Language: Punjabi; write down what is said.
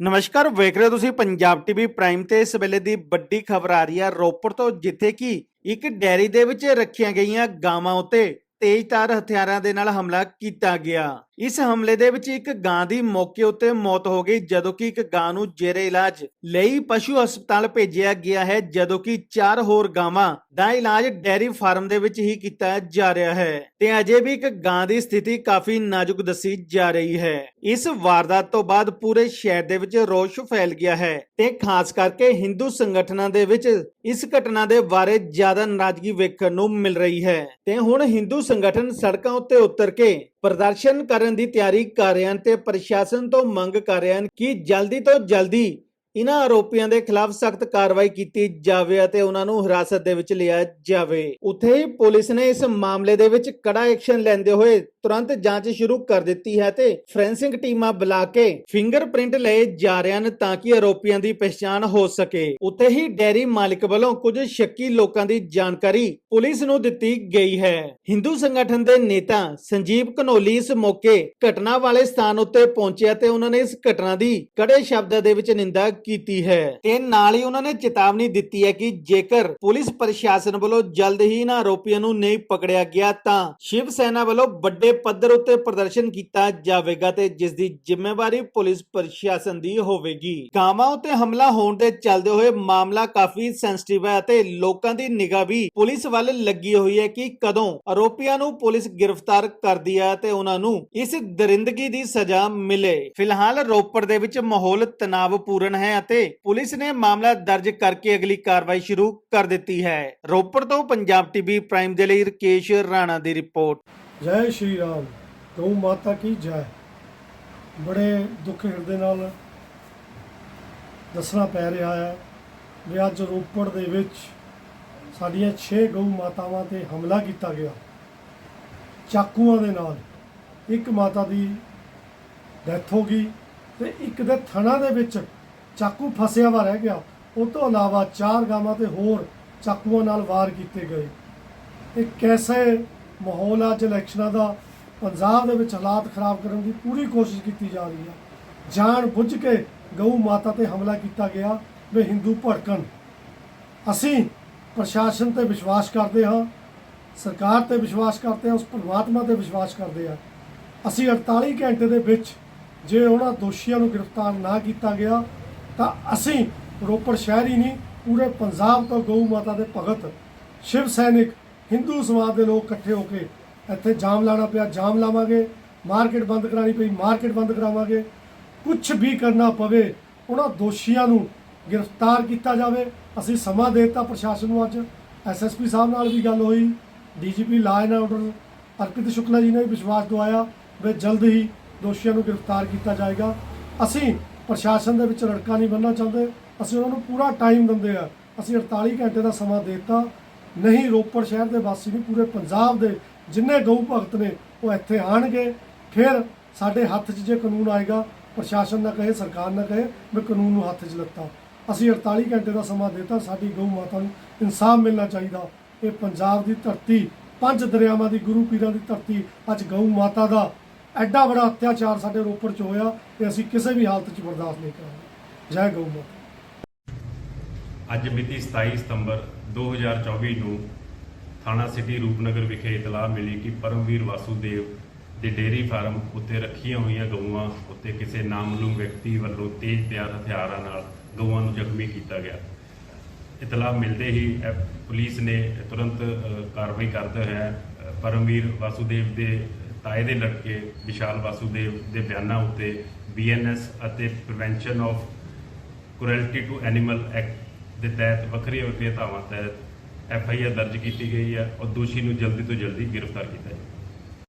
ਨਮਸਕਾਰ, ਵੇਖ ਰਹੇ ਹੋ ਤੁਸੀਂ ਪੰਜਾਬ ਟੀਵੀ ਪ੍ਰਾਈਮ ਤੇ ਇਸ ਵੇਲੇ ਦੀ ਵੱਡੀ ਖਬਰ ਆ ਰਹੀ ਹੈ ਰੋਪੜ ਤੋਂ, ਜਿੱਥੇ ਕਿ ਇੱਕ ਡੈਰੀ ਦੇ ਵਿੱਚ ਰੱਖੀਆਂ ਗਈਆਂ ਗਾਵਾਂ ਉੱਤੇ ਤੇਜ਼ਧਾਰ ਹਥਿਆਰਾਂ ਦੇ ਨਾਲ ਹਮਲਾ ਕੀਤਾ ਗਿਆ। ਇਸ ਹਮਲੇ ਦੇ ਵਿੱਚ ਇੱਕ ਗਾਂ ਦੀ ਮੌਕੇ ਉੱਤੇ ਮੌਤ ਹੋ ਗਈ, ਜਦੋਂ ਕਿ ਇੱਕ ਗਾਂ ਨੂੰ ਜੇਰੇ ਇਲਾਜ ਲਈ ਪਸ਼ੂ ਹਸਪਤਾਲ ਭੇਜਿਆ ਗਿਆ ਹੈ, ਜਦੋਂ ਕਿ ਚਾਰ ਹੋਰ ਗਾਵਾਂ ਦਾ ਇਲਾਜ ਡੈਰੀ ਫਾਰਮ ਦੇ ਵਿੱਚ ਹੀ ਕੀਤਾ ਜਾ ਰਿਹਾ ਹੈ। ਤੇ ਅਜੇ ਵੀ ਇੱਕ ਗਾਂ ਦੀ ਸਥਿਤੀ ਕਾਫੀ ਨਾਜ਼ੁਕ ਦੱਸੀ ਜਾ ਰਹੀ ਹੈ। ਇਸ ਵਾਰਦਾਤ ਤੋਂ ਬਾਅਦ ਪੂਰੇ ਸ਼ਹਿਰ ਦੇ ਵਿੱਚ ਰੋਸ਼ ਫੈਲ ਗਿਆ ਹੈ ਤੇ ਖਾਸ ਕਰਕੇ ਹਿੰਦੂ ਸੰਗਠਨਾਂ ਦੇ ਵਿੱਚ ਇਸ ਘਟਨਾ ਦੇ ਬਾਰੇ ਜ਼ਿਆਦਾ ਨਾਰਾਜ਼ਗੀ ਵੇਖਣ ਨੂੰ ਮਿਲ ਰਹੀ ਹੈ। ਤੇ ਹੁਣ ਹਿੰਦੂ ਸੰਗਠਨ ਸੜਕਾਂ ਉੱਤੇ ਉਤਰ ਕੇ ਪ੍ਰਦਰਸ਼ਨ ਕਰਨ ਦੀ ਤਿਆਰੀ ਕਰ ਰਹੇ ਹਨ ਤੇ ਪ੍ਰਸ਼ਾਸਨ ਤੋਂ ਮੰਗ ਕਰ ਰਹੇ ਹਨ ਕਿ ਜਲਦੀ ਤੋਂ ਜਲਦੀ ਇਹਨਾਂ ਆਰੋਪੀਆਂ ਦੇ ਖਿਲਾਫ ਸਖਤ ਕਾਰਵਾਈ ਕੀਤੀ ਜਾਵੇ ਅਤੇ ਉਹਨਾਂ ਨੂੰ ਹਿਰਾਸਤ ਦੇ ਵਿੱਚ ਲਿਆ ਜਾਵੇ। ਉੱਥੇ ਹੀ ਪੁਲਿਸ ਨੇ ਇਸ ਮਾਮਲੇ ਦੇ ਵਿੱਚ ਕੜਾ ਐਕਸ਼ਨ ਲੈਂਦੇ ਹੋਏ ਤੁਰੰਤ ਜਾਂਚ ਸ਼ੁਰੂ ਕਰ ਦਿੱਤੀ ਹੈ ਤੇ ਫੋਰੈਂਸਿਕ ਟੀਮਾਂ ਬੁਲਾ ਕੇ ਫਿੰਗਰਪ੍ਰਿੰਟ ਲਏ ਜਾ ਰਹੇ ਹਨ ਤਾਂ ਕਿ ਆਰੋਪੀਆਂ ਦੀ ਪਛਾਣ ਹੋ ਸਕੇ। ਉੱਥੇ ਹੀ ਡੈਰੀ ਮਾਲਕ ਵੱਲੋਂ ਕੁਝ ਸ਼ੱਕੀ ਲੋਕਾਂ ਦੀ ਜਾਣਕਾਰੀ ਪੁਲਿਸ ਨੂੰ ਦਿੱਤੀ ਗਈ ਹੈ। ਹਿੰਦੂ ਸੰਗਠਨ ਦੇ ਨੇਤਾ ਸੰਜੀਵ ਕਨੋਲੀ ਇਸ ਮੌਕੇ ਘਟਨਾ ਵਾਲੇ ਸਥਾਨ ਉੱਤੇ ਪਹੁੰਚਿਆ ਤੇ ਉਹਨਾਂ ਨੇ ਇਸ ਘਟਨਾ ਦੀ ਕੜੇ ਸ਼ਬਦਾਂ ਦੇ ਵਿੱਚ ਨਿੰਦਾ ਕੀਤੀ ਹੈ। ਤੇ ਨਾਲ ਹੀ ਉਹਨਾਂ ਨੇ ਚੇਤਾਵਨੀ ਦਿੱਤੀ ਹੈ ਕਿ ਜੇਕਰ ਪੁਲਿਸ ਪ੍ਰਸ਼ਾਸਨ ਵੱਲੋਂ ਜਲਦ ਹੀ ਇਹਨਾਂ ਆਰੋਪੀਆਂ ਨੂੰ ਨਹੀਂ ਪਕੜਿਆ ਗਿਆ ਤਾਂ ਸ਼ਿਵ ਸੈਨਾ ਵੱਲੋਂ ਵੱਡੇ ਪੱਧਰ ਉੱਤੇ ਪ੍ਰਦਰਸ਼ਨ ਕੀਤਾ ਜਾਵੇਗਾ ਤੇ ਜਿਸ ਦੀ ਜ਼ਿੰਮੇਵਾਰੀ ਪੁਲਿਸ ਪ੍ਰਸ਼ਾਸਨ ਦੀ ਹੋਵੇਗੀ। ਗਾਵਾਂ ਉੱਤੇ ਹਮਲਾ ਹੋਣ ਦੇ ਚੱਲਦੇ ਹੋਏ ਮਾਮਲਾ ਕਾਫੀ ਸੈਂਸਿਟਿਵ ਹੈ ਅਤੇ ਲੋਕਾਂ ਦੀ ਨਿਗਾਹ ਵੀ ਪੁਲਿਸ ਵੱਲ ਲੱਗੀ ਹੋਈ ਹੈ ਕਿ ਕਦੋਂ ਆਰੋਪੀਆਂ ਨੂੰ ਪੁਲਿਸ ਗ੍ਰਿਫਤਾਰ ਕਰਦੀ ਹੈ ਤੇ ਉਹਨਾਂ ਨੂੰ ਇਸ ਦਰਿੰਦਗੀ ਦੀ ਸਜ਼ਾ ਮਿਲੇ। ਫਿਲਹਾਲ ਰੋਪੜ ਦੇ ਵਿੱਚ ਮਾਹੌਲ ਤਣਾਵਪੂਰਨ ਹੈ। ਅਤੇ ਪੁਲਿਸ ਨੇ ਮਾਮਲਾ ਦਰਜ ਕਰਕੇ ਅਗਲੀ ਕਾਰਵਾਈ ਸ਼ੁਰੂ ਕਰ ਦਿੱਤੀ ਹੈ। ਰੋਪੜ ਤੋਂ ਪੰਜਾਬ ਟੀਵੀ ਪ੍ਰਾਈਮ ਦੇ ਲਈ ਰਕੇਸ਼ ਰਾਣਾ ਦੀ ਰਿਪੋਰਟ। ਜੈ ਸ਼੍ਰੀ ਰਾਮ। ਗਊ ਮਾਤਾ ਕੀ ਜੈ? ਬੜੇ ਦੁੱਖ ਹਿਰਦੇ ਨਾਲ ਦੱਸਣਾ ਪੈ ਰਿਹਾ ਹੈ ਵੀ ਅੱਜ ਰੋਪੜ ਦੇ ਵਿੱਚ ਸਾਡੀਆਂ 6 ਗਊ ਮਾਤਾਵਾਂ ਤੇ ਹਮਲਾ ਕੀਤਾ ਗਿਆ। ਚਾਕੂਆਂ ਦੇ ਨਾਲ ਇੱਕ ਮਾਤਾ ਦੀ ਡੈਥ ਹੋ ਗਈ ਤੇ ਇੱਕ ਦੇ ਥਣਾ ਦੇ ਵਿੱਚ ਚਾਕੂ ਫਸਿਆ ਵਾ ਰਹਿ ਗਿਆ। ਉਹ ਤੋਂ ਇਲਾਵਾ ਚਾਰ ਗਾਵਾਂ ਤੇ ਹੋਰ ਚਾਕੂਆਂ ਨਾਲ ਵਾਰ ਕੀਤੇ ਗਏ। ਇਹ ਕੈਸੇ ਮਾਹੌਲ ਆ ਅੱਜ ਇਲੈਕਸ਼ਨਾਂ ਦਾ? ਪੰਜਾਬ ਦੇ ਵਿੱਚ ਹਾਲਾਤ ਖਰਾਬ ਕਰਨ ਦੀ ਪੂਰੀ ਕੋਸ਼ਿਸ਼ ਕੀਤੀ ਜਾ ਰਹੀ ਹੈ ਜਾਣ ਬੁੱਝ ਕੇ ਗਊ ਮਾਤਾ ਤੇ ਹਮਲਾ ਕੀਤਾ ਗਿਆ ਵੀ ਹਿੰਦੂ ਭੜਕਣ। ਅਸੀਂ ਪ੍ਰਸ਼ਾਸਨ ਤੇ ਵਿਸ਼ਵਾਸ ਕਰਦੇ ਹਾਂ, ਸਰਕਾਰ ਤੇ ਵਿਸ਼ਵਾਸ ਕਰਦੇ ਹਾਂ, ਉਸ ਪਰਮਾਤਮਾ ਤੇ ਵਿਸ਼ਵਾਸ ਕਰਦੇ ਹਾਂ। ਅਸੀਂ 48 ਘੰਟੇ ਦੇ ਵਿੱਚ ਜੇ ਉਹਨਾਂ ਦੋਸ਼ੀਆਂ ਨੂੰ ਗ੍ਰਿਫਤਾਰ ਨਾ ਕੀਤਾ ਗਿਆ ਤਾਂ ਅਸੀਂ ਰੋਪੜ ਸ਼ਹਿਰ ਹੀ ਨਹੀਂ, ਪੂਰੇ ਪੰਜਾਬ ਤੋਂ ਗਊ ਮਾਤਾ ਦੇ ਭਗਤ, ਸ਼ਿਵ ਸੈਨਿਕ, ਹਿੰਦੂ ਸਮਾਜ ਦੇ ਲੋਕ ਇਕੱਠੇ ਹੋ ਕੇ ਇੱਥੇ ਜਾਮ ਲਾਣਾ ਪਿਆ, ਜਾਮ ਲਾਵਾਂਗੇ, ਮਾਰਕੀਟ ਬੰਦ ਕਰਾਣੀ ਪਈ, ਮਾਰਕੀਟ ਬੰਦ ਕਰਾਵਾਂਗੇ। ਕੁਝ ਵੀ ਕਰਨਾ ਪਵੇ, ਉਹਨਾਂ ਦੋਸ਼ੀਆਂ ਨੂੰ ਗ੍ਰਿਫਤਾਰ ਕੀਤਾ ਜਾਵੇ। ਅਸੀਂ ਸਮਾਂ ਦੇ ਦਿੱਤਾ ਪ੍ਰਸ਼ਾਸਨ ਨੂੰ ਅੱਜ। ਐਸਐਸਪੀ ਸਾਹਿਬ ਨਾਲ ਵੀ ਗੱਲ ਹੋਈ, DGP law and order Arpit Shukla ji ਨੇ ਵੀ ਵਿਸ਼ਵਾਸ ਦਵਾਇਆ ਵੀ ਜਲਦ ਹੀ ਦੋਸ਼ੀਆਂ ਨੂੰ ਗ੍ਰਿਫਤਾਰ ਕੀਤਾ ਜਾਏਗਾ। ਅਸੀਂ ਪ੍ਰਸ਼ਾਸਨ ਦੇ ਵਿੱਚ ਰੜਕਾ ਨਹੀਂ ਬੰਨਣਾ ਚਾਹੁੰਦੇ। ਅਸੀਂ ਉਹਨਾਂ ਨੂੰ ਪੂਰਾ ਟਾਈਮ ਦਿੰਦੇ ਆ। ਅਸੀਂ 48 ਘੰਟੇ ਦਾ ਸਮਾਂ ਦੇ ਦਿੱਤਾ। ਨਹੀਂ, ਰੋਪੜ ਸ਼ਹਿਰ ਦੇ ਵਾਸੀ ਨਹੀਂ, ਪੂਰੇ ਪੰਜਾਬ ਦੇ ਜਿੰਨੇ ਗਊ ਭਗਤ ਨੇ, ਉਹ ਇੱਥੇ ਆਣਗੇ ਫਿਰ ਸਾਡੇ ਹੱਥ 'ਚ ਜੇ ਕਾਨੂੰਨ ਆਏਗਾ, ਪ੍ਰਸ਼ਾਸਨ ਨਾ ਕਹੇ, ਸਰਕਾਰ ਨਾ ਕਹੇ ਵੀ ਕਾਨੂੰਨ ਨੂੰ ਹੱਥ 'ਚ ਲੱਤਾ। ਅਸੀਂ 48 ਘੰਟੇ ਦਾ ਸਮਾਂ ਦਿੱਤਾ। ਸਾਡੀ ਗਊ ਮਾਤਾ ਨੂੰ ਇਨਸਾਫ ਮਿਲਣਾ ਚਾਹੀਦਾ। ਇਹ ਪੰਜਾਬ ਦੀ ਧਰਤੀ, ਪੰਜ ਦਰਿਆਵਾਂ ਦੀ, ਗੁਰੂ ਪੀਰਾਂ ਦੀ ਧਰਤੀ, ਅੱਜ ਗਊ ਮਾਤਾ ਦਾ ਐਡਾ ਬੜਾ ਅਤਿਆਚਾਰ ਸਾਡੇ ਰੋਪੜ 'ਚ ਹੋਇਆ ਕਿ ਅਸੀਂ ਕਿਸੇ ਵੀ ਹਾਲਤ 'ਚ ਬਰਦਾਸ਼ਤ ਨਹੀਂ ਕਰਾਂਗੇ। ਜੈ ਗਊ ਮਾਤਾ ਅੱਜ ਮਿਤੀ 27 ਸਤੰਬਰ 2024 ਨੂੰ ਥਾਣਾ ਸਿਟੀ ਰੂਪਨਗਰ ਵਿਖੇ ਇਤਲਾਹ ਮਿਲੀ ਕਿ ਪਰਮਵੀਰ ਵਾਸੂਦੇਵ ਦੇ ਡੇਅਰੀ ਫਾਰਮ ਉੱਤੇ ਰੱਖੀਆਂ ਹੋਈਆਂ ਗਊਆਂ ਉੱਤੇ ਕਿਸੇ ਨਾਮਲੂਮ ਵਿਅਕਤੀ ਵੱਲੋਂ ਤੇਜ਼ ਤਿਆਰ ਹਥਿਆਰਾਂ ਨਾਲ ਗਊਆਂ ਨੂੰ ਜ਼ਖਮੀ ਕੀਤਾ ਗਿਆ। ਇਤਲਾਹ ਮਿਲਦੇ ਹੀ ਪੁਲਿਸ ਨੇ ਤੁਰੰਤ ਕਾਰਵਾਈ ਕਰਦੇ ਹੋਏ ਪਰਮਵੀਰ ਵਾਸੂਦੇਵ ਦੇ ਤਾਏ ਦੇ ਲੜਕੇ ਵਿਸ਼ਾਲ ਵਾਸੂਦੇਵ ਦੇ ਬਿਆਨਾਂ ਉੱਤੇ ਬੀਐਨਐਸ ਅਤੇ prevention of cruelty to animal act ਦੇ ਤਹਿਤ ਵੱਖਰੀਆਂ ਵੱਖਰੀਆਂ ਧਾਵਾਂ ਤਹਿਤ ਐਫ ਆਈ ਆਰ ਦਰਜ ਕੀਤੀ ਗਈ ਹੈ ਔਰ ਦੋਸ਼ੀ ਨੂੰ ਜਲਦੀ ਤੋਂ ਜਲਦੀ ਗ੍ਰਿਫਤਾਰ ਕੀਤਾ ਜਾਵੇ।